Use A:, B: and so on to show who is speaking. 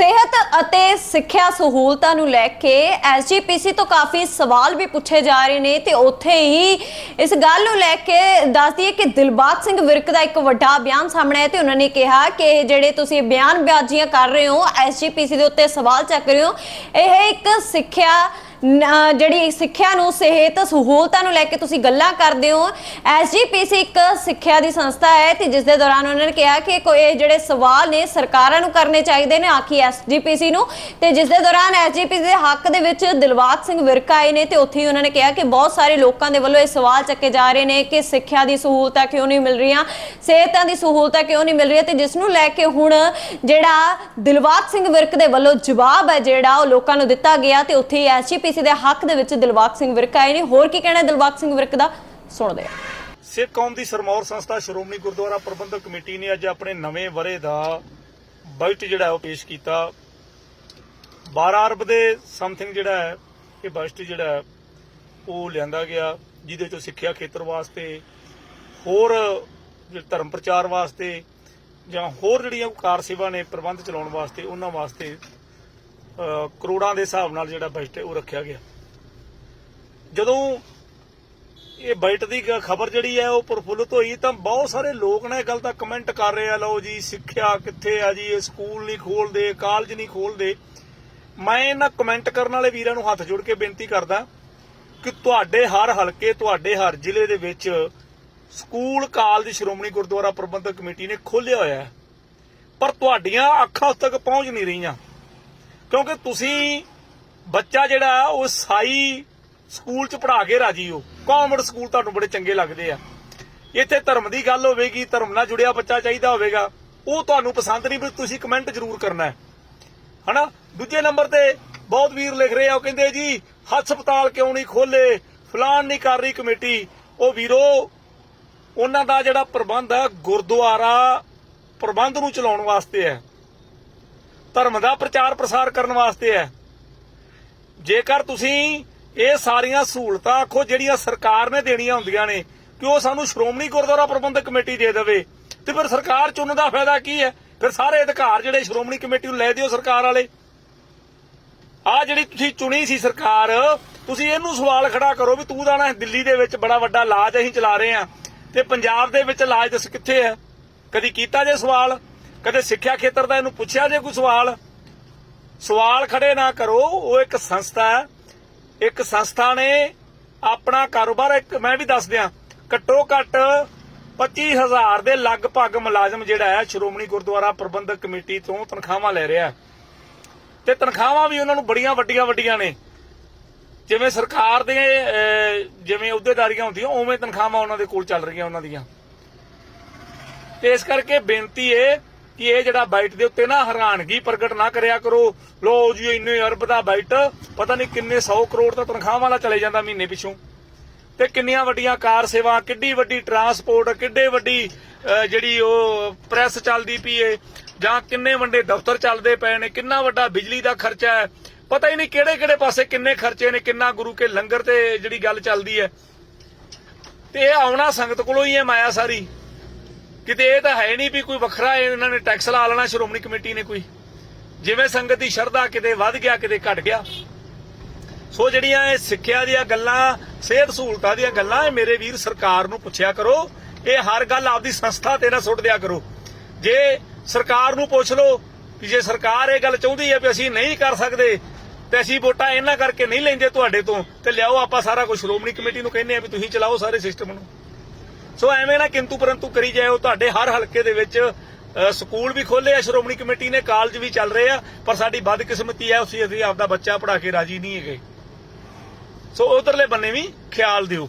A: ਸਿਹਤ ਅਤੇ ਸਿੱਖਿਆ ਸਹੂਲਤਾਂ ਨੂੰ ਲੈ ਕੇ ਐਸਜੀਪੀਸੀ ਤੋਂ ਕਾਫੀ ਸਵਾਲ ਵੀ ਪੁੱਛੇ ਜਾ ਰਹੇ ਨੇ ਤੇ ਉੱਥੇ ਹੀ ਇਸ ਗੱਲ ਨੂੰ ਲੈ ਕੇ ਦੱਸ ਦਈਏ ਕਿ ਦਿਲਬਾਗ ਸਿੰਘ ਵਿਰਕ ਦਾ ਇੱਕ ਵੱਡਾ ਬਿਆਨ ਸਾਹਮਣੇ ਆਇਆ ਤੇ ਉਹਨਾਂ ਨੇ ਕਿਹਾ ਕਿ ਇਹ ਜਿਹੜੇ ਤੁਸੀਂ ਬਿਆਨਬਾਜ਼ੀਆਂ ਕਰ ਰਹੇ ਹੋ ਐਸਜੀਪੀਸੀ ਦੇ ਉੱਤੇ ਸਵਾਲ ਚੱਕ ਰਹੇ ਹੋ, ਇਹ ਇੱਕ ਸਿੱਖਿਆ ਨ- ਜਿਹੜੀ ਸਿੱਖਿਆ ਨੂੰ, ਸਿਹਤ ਸਹੂਲਤਾਂ ਨੂੰ ਲੈ ਕੇ ਤੁਸੀਂ ਗੱਲਾਂ ਕਰਦੇ ਹੋ। ਐਸਜੀਪੀਸੀ ਇੱਕ ਸਿੱਖਿਆ ਦੀ ਸੰਸਥਾ ਹੈ ਤੇ ਜਿਸ ਦੇ ਦੌਰਾਨ ਉਹਨਾਂ ਨੇ ਕਿਹਾ ਕਿ ਕੋਈ ਇਹ ਜਿਹੜੇ ਸਵਾਲ ਨੇ, ਸਰਕਾਰਾਂ ਨੂੰ ਕਰਨੇ ਚਾਹੀਦੇ ਨੇ, ਆਖੀ ਐਸਜੀਪੀਸੀ ਨੂੰ। ਤੇ ਜਿਸ ਦੇ ਦੌਰਾਨ ਐਸਜੀਪੀਸੀ ਦੇ ਹੱਕ ਦੇ ਵਿੱਚ ਦਿਲਬਾਗ ਸਿੰਘ ਵਿਰਕ ਆਏ ਨੇ ਤੇ ਉੱਥੇ ਹੀ ਉਹਨਾਂ ਨੇ ਕਿਹਾ ਕਿ ਬਹੁਤ ਸਾਰੇ ਲੋਕਾਂ ਦੇ ਵੱਲੋਂ ਇਹ ਸਵਾਲ ਚੱਕੇ ਜਾ ਰਹੇ ਨੇ ਕਿ ਸਿੱਖਿਆ ਦੀ ਸਹੂਲਤਾਂ ਕਿਉਂ ਨਹੀਂ ਮਿਲ ਰਹੀਆਂ, ਸਿਹਤਾਂ ਦੀ ਸਹੂਲਤਾਂ ਕਿਉਂ ਨਹੀਂ ਮਿਲ ਰਹੀਆਂ ਤੇ ਜਿਸ ਨੂੰ ਲੈ ਕੇ ਹੁਣ ਜਿਹੜਾ ਦਿਲਬਾਗ ਸਿੰਘ ਵਿਰਕ ਦੇ ਵੱਲੋਂ ਜਵਾਬ ਹੈ ਜਿਹੜਾ ਉਹ ਲੋਕਾਂ ਨੂੰ ਦਿੱਤਾ ਗਿਆ ਤੇ ਉੱਥੇ ਐਸਜੀਪੀਸੀ ਦੇ ਹੱਕ ਦੇ ਵਿੱਚ ਦਿਲਬਾਗ ਸਿੰਘ ਵਿਰਕ ਆਏ ਨੇ। ਹੋਰ ਕੀ ਕਹਿਣਾ ਹੈ ਸਿੰਘ ਵਿਰਕ ਦਾ? ਸੁਣਦੇ ਹਾਂ।
B: ਸਿੱਖ ਕੌਮ ਦੀ ਸਰਮੌਰ ਸੰਸਥਾ ਸ਼੍ਰੋਮਣੀ ਗੁਰਦੁਆਰਾ ਪ੍ਰਬੰਧਕ ਕਮੇਟੀ ਨੇ ਅੱਜ ਆਪਣੇ ਨਵੇਂ ਵਰੇ ਦਾ ਬਜਟ ਜਿਹੜਾ ਉਹ ਪੇਸ਼ ਕੀਤਾ। 12 ਅਰਬ ਦੇ ਸਮਥਿੰਗ ਜਿਹੜਾ ਹੈ, ਇਹ ਬਜਟ ਜਿਹੜਾ ਉਹ ਲਿਆਂਦਾ ਗਿਆ, ਜਿਹਦੇ ਚੋਂ ਸਿੱਖਿਆ ਖੇਤਰ ਵਾਸਤੇ, ਹੋਰ ਧਰਮ ਪ੍ਰਚਾਰ ਵਾਸਤੇ ਜਾਂ ਹੋਰ ਜਿਹੜੀਆਂ ਕਾਰ ਸੇਵਾ ਨੇ ਪ੍ਰਬੰਧ ਚਲਾਉਣ ਵਾਸਤੇ, ਉਹਨਾਂ ਵਾਸਤੇ ਕਰੋੜਾਂ ਦੇ ਹਿਸਾਬ ਨਾਲ ਜਿਹੜਾ ਬਜਟ ਉਹ ਰੱਖਿਆ ਗਿਆ। ਜਦੋਂ ਇਹ ਬਜਟ ਦੀ ਖਬਰ ਜਿਹੜੀ ਹੈ ਉਹ ਪ੍ਰਫੁੱਲਤ ਹੋਈ ਤਾਂ ਬਹੁਤ ਸਾਰੇ ਲੋਕ ਨੇ ਇਹ ਗੱਲ ਤਾਂ ਕਮੈਂਟ ਕਰ ਰਹੇ ਆ, ਲਓ ਜੀ, ਸਿੱਖਿਆ ਕਿੱਥੇ ਆ ਜੀ, ਇਹ ਸਕੂਲ ਨਹੀਂ ਖੋਲਦੇ ਕਾਲਜ ਨਹੀਂ ਖੋਲਦੇ। ਮੈਂ ਇਹਨਾਂ ਕਮੈਂਟ ਕਰਨ ਵਾਲੇ ਵੀਰਾਂ ਨੂੰ ਹੱਥ ਜੋੜ ਕੇ ਬੇਨਤੀ ਕਰਦਾ ਕਿ ਤੁਹਾਡੇ ਹਰ ਹਲਕੇ, ਤੁਹਾਡੇ ਹਰ ਜ਼ਿਲ੍ਹੇ ਦੇ ਵਿੱਚ school college Shiromani Gurdwara Parbandhak committee ਨੇ ਖੋਲ੍ਹਿਆ ਹੋਇਆ ਪਰ ਤੁਹਾਡੀਆਂ ਅੱਖਾਂ ਉਸ ਤੱਕ ਪਹੁੰਚ ਨਹੀਂ ਰਹੀਆਂ। ਕਿਉਂਕਿ ਤੁਸੀਂ ਬੱਚਾ ਜਿਹੜਾ, ਉਹ ਸਾਈ ਸਕੂਲ ਚ ਪੜ੍ਹਾ ਕੇ ਰਾਜੀ ਹੋ। ਕਾਨਵੈਂਟ ਸਕੂਲ ਤੁਹਾਨੂੰ ਬੜੇ ਚੰਗੇ ਲੱਗਦੇ ਆ। ਇੱਥੇ ਧਰਮ ਦੀ ਗੱਲ ਹੋਵੇਗੀ, ਧਰਮ ਨਾਲ ਜੁੜਿਆ ਬੱਚਾ ਚਾਹੀਦਾ ਹੋਵੇਗਾ। ਉਹ ਤੁਹਾਨੂੰ ਪਸੰਦ ਨਹੀਂ, ਵੀ ਤੁਸੀਂ ਕਮੈਂਟ ਜ਼ਰੂਰ ਕਰਨਾ ਹੈ। ਹਨਾ? ਦੂਜੇ ਨੰਬਰ ਤੇ ਬਹੁਤ ਵੀਰ ਲਿਖ ਰਹੇ ਆ, ਉਹ ਕਹਿੰਦੇ ਜੀ, ਹਸਪਤਾਲ ਕਿਉਂ ਨਹੀਂ ਖੋਲੇ ਫਲਾਨ ਨਹੀਂ ਕਰ ਰਹੀ ਕਮੇਟੀ। ਉਹ ਵੀਰੋ, ਉਹਨਾਂ ਦਾ ਜਿਹੜਾ ਪ੍ਰਬੰਧ ਹੈ ਗੁਰਦੁਆਰਾ ਪ੍ਰਬੰਧ ਨੂੰ ਚਲਾਉਣ ਵਾਸਤੇ ਹੈ। ਧਰਮ ਦਾ ਪ੍ਰਚਾਰ ਪ੍ਰਸਾਰ ਕਰਨ ਵਾਸਤੇ ਹੈ। ਜੇਕਰ ਤੁਸੀਂ ਇਹ ਸਾਰੀਆਂ ਸਹੂਲਤਾਂ ਆਖੋ ਜਿਹੜੀਆਂ ਸਰਕਾਰ ਨੇ ਦੇਣੀਆਂ ਹੁੰਦੀਆਂ ਨੇ, ਕਿ ਉਹ ਸਾਨੂੰ ਸ਼੍ਰੋਮਣੀ ਗੁਰਦੁਆਰਾ ਪ੍ਰਬੰਧਕ ਕਮੇਟੀ ਦੇ ਦੇਵੇ, ਤੇ ਫਿਰ ਸਰਕਾਰ ਚੁਣਨ ਦਾ ਫਾਇਦਾ ਕੀ ਹੈ? ਫਿਰ ਸਾਰੇ ਅਧਿਕਾਰ ਜਿਹੜੇ ਸ਼੍ਰੋਮਣੀ ਕਮੇਟੀ ਨੂੰ ਲੈ ਦਿਓ ਸਰਕਾਰ ਵਾਲੇ। ਆ ਜਿਹੜੀ ਤੁਸੀਂ ਚੁਣੀ ਸੀ ਸਰਕਾਰ, ਤੁਸੀਂ ਇਹਨੂੰ ਸਵਾਲ ਖੜਾ ਕਰੋ ਵੀ ਤੂੰ ਤਾਂ ਦਿੱਲੀ ਦੇ ਵਿੱਚ ਬੜਾ ਵੱਡਾ ਲਾਜ ਅਸੀਂ ਚਲਾ ਰਹੇ ਆ ਤੇ ਪੰਜਾਬ ਦੇ ਵਿੱਚ ਲਾਜ ਦੱਸ ਕਿੱਥੇ ਹੈ? ਕਦੀ ਕੀਤਾ ਜੇ ਸਵਾਲ? ਕਦੇ ਸਿੱਖਿਆ ਖੇਤਰ ਦਾ ਇਹਨੂੰ ਪੁੱਛਿਆ ਜੇ ਕੋਈ ਸਵਾਲ? ਸਵਾਲ ਖੜੇ ਨਾ ਕਰੋ, ਉਹ ਇੱਕ ਸੰਸਥਾ ਹੈ। ਇੱਕ ਸੰਸਥਾ ਨੇ ਆਪਣਾ ਕਾਰੋਬਾਰ, ਇੱਕ ਮੈਂ ਵੀ ਦੱਸ ਦਿਆਂ, ਘੱਟੋ ਘੱਟ 25000 ਦੇ ਲਗਭਗ ਮੁਲਾਜ਼ਮ ਜਿਹੜਾ ਹੈ, ਸ਼੍ਰੋਮਣੀ ਗੁਰਦੁਆਰਾ ਪ੍ਰਬੰਧਕ ਕਮੇਟੀ ਤੋਂ ਤਨਖਾਹਾਂ ਲੈ ਰਿਹਾ ਤੇ ਤਨਖਾਹਾਂ ਵੀ ਉਹਨਾਂ ਨੂੰ ਬੜੀਆਂ ਵੱਡੀਆਂ ਵੱਡੀਆਂ ਨੇ। ਜਿਵੇਂ ਸਰਕਾਰ ਦੇ ਜਿਵੇਂ ਅਹੁਦੇਦਾਰੀਆਂ ਹੁੰਦੀਆਂ, ਉਵੇਂ ਤਨਖਾਹਾਂ ਉਹਨਾਂ ਦੇ ਕੋਲ ਚੱਲ ਰਹੀਆਂ ਉਹਨਾਂ ਦੀਆਂ। ਤੇ ਇਸ ਕਰਕੇ ਬੇਨਤੀ ਏ ਕਿ ਇਹ ਜਿਹੜਾ ਬਾਈਟ ਦੇ ਉੱਤੇ ਨਾ ਹੈਰਾਨਗੀ ਪ੍ਰਗਟ ਨਾ ਕਰਿਆ ਕਰੋ। ਲੋ ਜੀ, ਇੰਨੇ ਅਰਬ ਦਾ ਬਾਈਟ, ਪਤਾ ਨਹੀਂ ਕਿੰਨੇ 100 ਕਰੋੜ ਤਾਂ ਤਨਖਾਹ ਵਾਲਾ ਚਲੇ ਜਾਂਦਾ ਮਹੀਨੇ ਪਿਛੋਂ। ਤੇ ਕਿੰਨੀਆਂ ਵੱਡੀਆਂ ਕਾਰ ਸੇਵਾ ਕਿੱਡੀ ਵੱਡੀ ਟਰਾਂਸਪੋਰਟ ਕਿੱਡੇ ਵੱਡੀ ਜਿਹੜੀ ਉਹ ਪ੍ਰੈਸ ਚੱਲਦੀ ਪਈ ਏ, ਜਾਂ ਕਿੰਨੇ ਵੱਡੇ ਦਫ਼ਤਰ ਚੱਲਦੇ ਪਏ ਨੇ, ਕਿੰਨਾ ਵੱਡਾ ਬਿਜਲੀ ਦਾ ਖਰਚਾ ਹੈ, ਪਤਾ ਹੀ ਨਹੀਂ ਕਿਹੜੇ ਕਿਹੜੇ ਪਾਸੇ ਕਿੰਨੇ ਖਰਚੇ ਨੇ, ਕਿੰਨਾ ਗੁਰੂ ਕੇ ਲੰਗਰ ਤੇ ਜਿਹੜੀ ਗੱਲ ਚੱਲਦੀ ਹੈ। ਤੇ ਇਹ ਆਉਣਾ ਸੰਗਤ ਕੋਲੋਂ ਹੀ ਹੈ ਮਾਇਆ ਸਾਰੀ। ਕਿਤੇ ਇਹ ਤਾਂ ਹੈ ਨਹੀਂ ਵੀ ਕੋਈ ਵੱਖਰਾ ਇਹਨਾਂ ਨੇ ਟੈਕਸ ਲਾ ਲੈਣਾ, ਸ਼੍ਰੋਮਣੀ ਕਮੇਟੀ ਨੇ ਕੋਈ। ਜਿਵੇਂ ਸੰਗਤ ਦੀ ਸ਼ਰਧਾ ਕਿਤੇ ਵੱਧ ਗਿਆ, ਕਿਤੇ ਘਟ ਗਿਆ। ਸੋ ਜਿਹੜੀਆਂ ਇਹ ਸਿੱਖਿਆ ਦੀਆਂ ਗੱਲਾਂ, ਸਿਹਤ ਸਹੂਲਤਾਂ ਦੀਆਂ ਗੱਲਾਂ ਇਹ ਮੇਰੇ ਵੀਰ ਸਰਕਾਰ ਨੂੰ ਪੁੱਛਿਆ ਕਰੋ, ਇਹ ਹਰ ਗੱਲ ਆਪਦੀ ਸੰਸਥਾ ਤੇ ਨਾ ਸੁੱਟ ਦਿਆ ਕਰੋ। ਜੇ ਸਰਕਾਰ ਨੂੰ ਪੁੱਛ ਲਓ ਕਿ ਜੇ ਸਰਕਾਰ ਇਹ ਗੱਲ ਚਾਹੁੰਦੀ ਹੈ ਵੀ ਅਸੀਂ ਨਹੀਂ ਕਰ ਸਕਦੇ, ਤੇ ਅਸੀਂ ਵੋਟਾਂ ਇਹਨਾਂ ਕਰਕੇ ਨਹੀਂ ਲੈਂਦੇ ਤੁਹਾਡੇ ਤੋਂ, ਤੇ ਲਿਆਓ ਆਪਾਂ ਸਾਰਾ ਕੁਝ ਸ਼੍ਰੋਮਣੀ ਕਮੇਟੀ ਨੂੰ ਕਹਿੰਦੇ ਆ ਵੀ ਤੁਸੀਂ ਚਲਾਓ ਸਾਰੇ ਸਿਸਟਮ ਨੂੰ। ਸੋ ਐਵੇਂ ਨਾ ਕਿੰਤੂ ਪਰੰਤੂ ਕਰੀ ਜਾਓ ਤੁਹਾਡੇ ਹਰ ਹਲਕੇ ਦੇ ਵਿੱਚ ਸਕੂਲ ਵੀ ਖੋਲੇ ਆ, ਸ਼੍ਰੋਮਣੀ ਕਮੇਟੀ ਨੇ, ਕਾਲਜ ਵੀ ਚੱਲ ਰਹੇ ਆ, ਪਰ ਸਾਡੀ ਬਦਕਿਸਮਤੀ ਹੈ ਉਸੇ ਅਸੀਂ ਆਪਦਾ ਬੱਚਾ ਪੜਾ ਕੇ ਰਾਜੀ ਨਹੀਂ ਹੈਗੇ। ਸੋ ਉਧਰਲੇ ਬੰਨੇ ਵੀ ਖਿਆਲ ਦਿਓ।